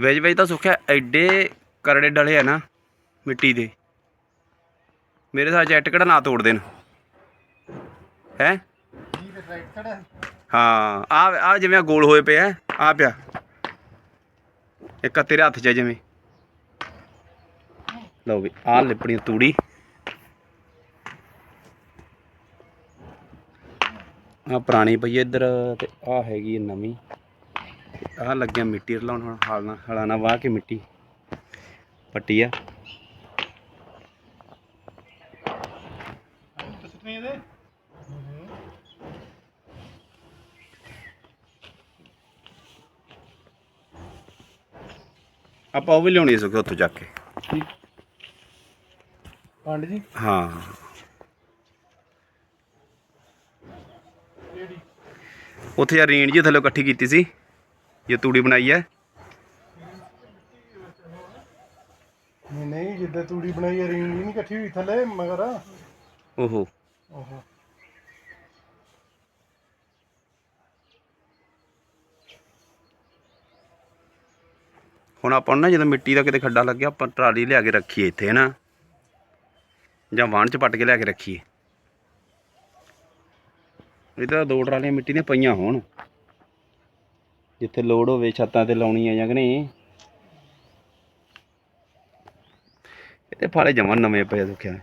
Veg veg ਤਾਂ ਸੁੱਖਿਆ ਐਡੇ ਕਰੜੇ ਡਲੇ ਆ ਨਾ ਮਿੱਟੀ ਦੇ। ਮੇਰੇ ਸਾਹ ਜੈਟ ਕਿਹੜਾ ਨਾ ਤੋੜ ਦੇਣ। ਹੈ? ਹਾਂ ਆ ਆ ਜਿਵੇਂ ਆਹ ਗੋਲ ਹੋਏ ਪਏ ਆ ਆ ਪਿਆ। ਇੱਕ ਆ ਤੇਰੇ ਹੱਥ 'ਚ ਆ ਜਿਵੇਂ। ਲਓ ਵੀ ਆ ਲਿਪਣੀ ਤੂੜੀ। ਆ ਪੁਰਾਣੀ ਪਈ ਆ ਇੱਧਰ ਤੇ ਆ ਹੈਗੀ ਨਵੀਂ। ਆ ਲੱਗਿਆ ਮਿੱਟੀ ਰਲਾਉਣ ਹੁਣ ਹਾਲਣਾ ਹਲਾਣਾ ਵਾਹ ਕੇ ਮਿੱਟੀ। ਪੱਟੀ ਆ। ਆਪਾਂ ਉਹ ਵੀ ਲਿਆਉਣੀ ਸੁੱਕੇ ਉੱਥੋਂ ਚੱਕ ਕੇ। ਪੰਡ ਜੀ? ਹਾਂ। ਉੱਥੇ ਯਾਰ ਰੇਂਜ ਜੀ ਥੱਲੇ ਇਕੱਠੀ ਕੀਤੀ ਸੀ। ਜੇ ਤੂੜੀ ਬਣਾਈ ਹੈ ਨਹੀਂ ਨਹੀਂ ਜਿੱਦਾਂ ਤੂੜੀ ਬਣਾਈ ਹੈ ਰਿੰਗ ਨਹੀਂ ਇਕੱਠੀ ਹੋਈ ਥੱਲੇ ਮਗਰ ਓਹੋ ਓਹੋ ਹੁਣ ਆਪਾਂ ਨੂੰ ਨਾ ਜਦੋਂ ਮਿੱਟੀ ਦਾ ਕਿਤੇ ਖੱਡਾ ਲੱਗਿਆ ਆਪਾਂ ਟਰਾਲੀ ਲਿਆ ਕੇ ਰੱਖੀਏ ਇੱਥੇ ਨਾ ਜਾਂ ਵਾਹਣ ਚ ਪੱਟ ਕੇ ਲਿਆ ਕੇ ਰੱਖੀਏ ਇਹ ਤਾਂ ਦੋ ਟਰਾਲੀਆਂ ਮਿੱਟੀ ਦੀਆਂ ਪਈਆਂ ਹੋਣ ਜਿੱਥੇ ਲੋੜ ਹੋਵੇ ਛੱਤਾਂ ਤੇ ਲਾਉਣੀ ਆ ਜਾਂ ਕਿ ਨਹੀਂ। ਇਹ ਤੇ ਫਾਲੇ ਜਮਨ ਨਵੇਂ ਪਏ ਦੁਖਿਆ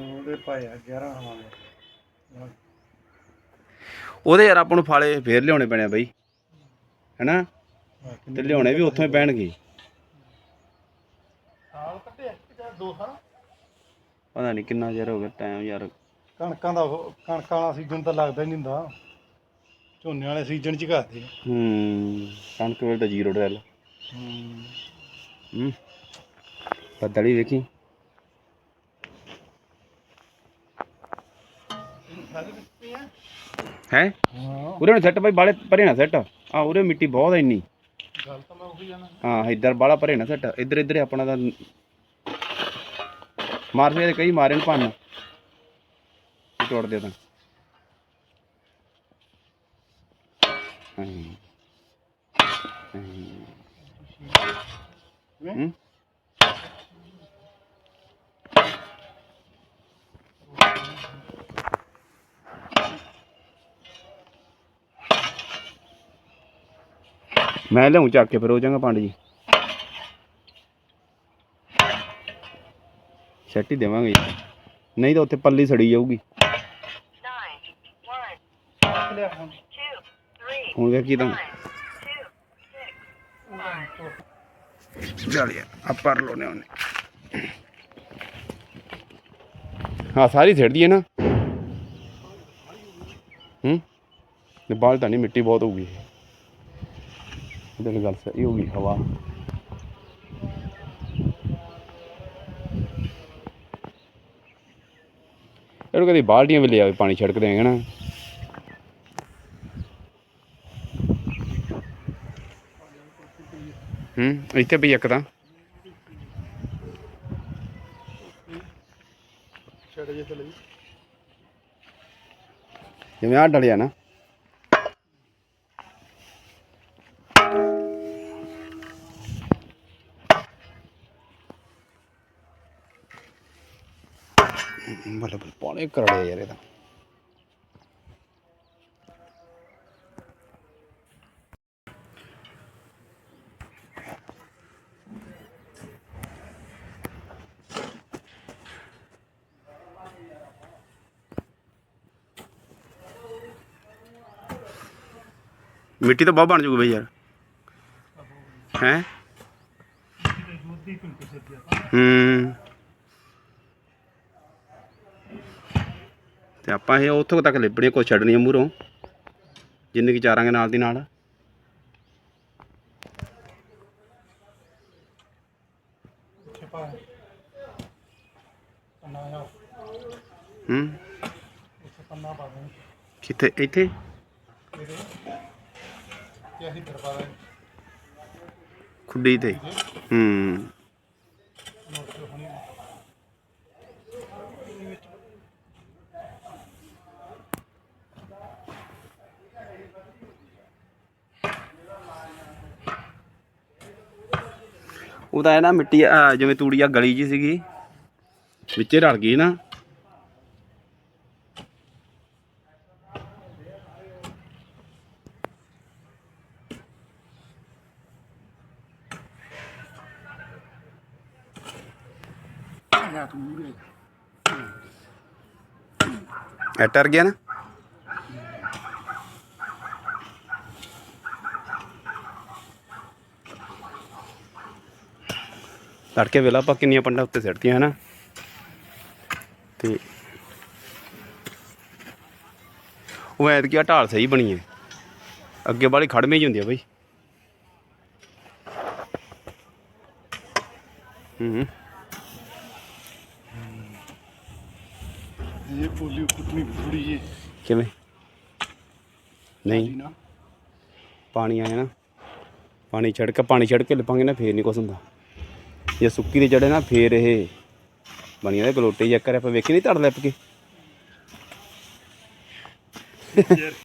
ਉਹਦੇ ਪਾਇਆ 11 ਹਵਾਲੇ ਉਹਦੇ ਯਾਰ ਆਪਾਂ ਨੂੰ ਫਾਲੇ ਫੇਰ ਲਿਆਉਣੇ ਪੈਣੇ ਬਈ। ਹੈਨਾ? ਤੇ ਲਿਆਉਣੇ ਵੀ ਉੱਥੋਂ ਹੀ ਪੈਣਗੇ। ਸਾਲ ਕੱਟਿਆ ਕਿ ਦੋ ਸਾਲ? ਪਤਾ ਨਹੀਂ ਕਿੰਨਾ ਚਿਰ ਹੋ ਗਿਆ ਟਾਈਮ ਯਾਰ। ਕਣਕਾਂ ਦਾ ਕਣਕਾਂ ਵਾਲਾ ਸੀਜ਼ਨ ਤਾਂ ਲੱਗਦਾ ਹੀ ਨਹੀਂ ਹੁੰਦਾ। ਝੋਨੇ ਵਾਲੇ ਸੀਜ਼ਨ ਚ ਹੀ ਕਰਦੇ ਹੂੰ ਕਣਕ ਵੇਲ ਤਾਂ ਜ਼ੀਰੋ ਡਰੈਲ ਹੂੰ। ਹੂੰ ਬੱਦਲੀ ਵੇਖੀ। ਹੈ? ਹਾਂ। ਉਰੇ ਨਾ ਸੈੱਟ ਬਾਈ ਬਾਲੇ ਭਰੇ ਨਾ ਸੈੱਟ ਆ ਉਰੇ ਮਿੱਟੀ ਬਹੁਤ ਆ ਇੰਨੀ। ਗੱਲ ਤਾਂ ਮੈਂ ਉਹੀ ਜਾਣਾ ਹਾਂ ਇੱਧਰ ਬਾਲਾ ਭਰੇ ਨਾ ਸੈੱਟ ਇੱਧਰ ਇੱਧਰ ਹੀ ਆਪਣਾ ਦਾ ਮਾਰ ਦੇ ਕਈ ਮਾਰੇ ਨੂੰ ਭੰਨ। ਤੋੜ ਦੇ ਤਾਂ। ਮੈਂ ਲਿਆਉਂ ਚੱਕ ਕੇ ਫਿਰ ਹੋ ਜਾਗਾ ਪੰਡ ਜੀ। ਹੀ ਦੇਵਾਂਗੇ। ਨਹੀਂ ਤਾਂ ਉੱਥੇ ਪੱਲੀ ਸੜੀ ਜਾਊਗੀ। ਹੁਣ। ਵੇਖ ਤਾਂ two, six. ਚੱਲ ਯਾਰ ਆ ਹਾਂ ਸਾਰੀ ਛੱਡਦੀ ਹੈ ਨਾ ਹੂੰ ਤੇ ਬਾਲ ਤਾਂ ਨਹੀਂ ਮਿੱਟੀ ਬਹੁਤ ਹੋਊਗੀ ਇਹਦੇ ਨਾਲ ਗੱਲ ਸਹੀ ਹੋਊਗੀ ਹਵਾ ਇਹਨੂੰ ਕਦੀ ਬਾਲਟੀਆਂ ਵੀ ਲਿਆਵੇ ਪਾਣੀ ਛਿੜਕ ਦੇਂਗੇ ਨਾ ਇੱਥੇ ਵੀ ਇੱਕ ਤਾਂ ਛੱਡ ਜੇ ਚਲੇ ਜੀ ਜਿਵੇਂ ਆਹ ਡਲਿਆ ਨਾ ਬੱਲੇ ਬੱਲੇ ਪਾਣੇ ਕਰੜੇ ਯਾਰ ਇਹਦਾ ਮਿੱਟੀ ਤਾਂ ਬਹੁਤ ਬਣ ਜੂਗੀ ਬਈ ਯਾਰ। ਹੈ? ਦੁੱਧੀ ਹੂੰ। ਤੇ ਆਪਾਂ ਇਹ ਉੱਥੋਂ ਤੱਕ ਲਿਬੜੇ ਕੋ ਛੱਡਣੀ ਮੂਹਰੋਂ। ਜਿੰਦਗੀ ਚਾਰਾਂਗੇ ਨਾਲ ਦੀ ਨਾਲ। ਹੂੰ। ਕਿੱਥੇ? ਇੱਥੇ? ਖੁੱਡੀ ਤੇ। ਹੂੰ। ਉਹਦਾ ਹੋਣੀ ਇਹ ਨਾ ਮਿੱਟੀ ਜਿਵੇਂ ਤੂੜੀ ਆ ਗਲੀ ਜੀ ਸੀਗੀ। ਵਿੱਚੇ ਰਲ ਗਈ ਨਾ। ਇਹ ਟਰ ਗਿਆ ਨਾ। ਤੜਕੇ ਵੇਲਾ ਆਪਾਂ ਕਿੰਨੀਆਂ ਪੰਡਾਂ ਉੱਤੇ ਸਿੱਟਤੀਆਂ ਹਨਾ? ਤੇ ਉਹ ਐਤਕੀ ਆ ਢਾਲ ਸਹੀ ਬਣੀ ਹੈ। ਅੱਗੇ ਵਾਲੀ ਖੜਮੇ ਹੀ ਹੁੰਦੀ ਆ ਬਈ। ਹੂੰ। ਇਹ ਪੋਲੀ ਕੁੱਟਣੀ ਥੋੜੀ ਜੀ ਕਿਵੇਂ? ਨਹੀਂ। ਪਾਣੀ ਆਇਆ ਨਾ। ਪਾਣੀ ਛੜਕ ਪਾਣੀ ਛੜਕ ਕੇ ਲਿਪਾਂਗੇ ਨਾ ਫੇਰ ਨਹੀਂ ਕੁਛ ਹੁੰਦਾ। ਜੇ ਸੁੱਕੀ ਦੇ ਚੜੇ ਨਾ ਫੇਰ ਇਹ ਬਣੀਆਂ ਦੇ ਗਲੋਟੇ ਚੈੱਕ ਕਰਿਆ ਆਪਾਂ ਵੇਖੀ ਨਹੀਂ ਧੜ ਲਿਪ ਕੇ?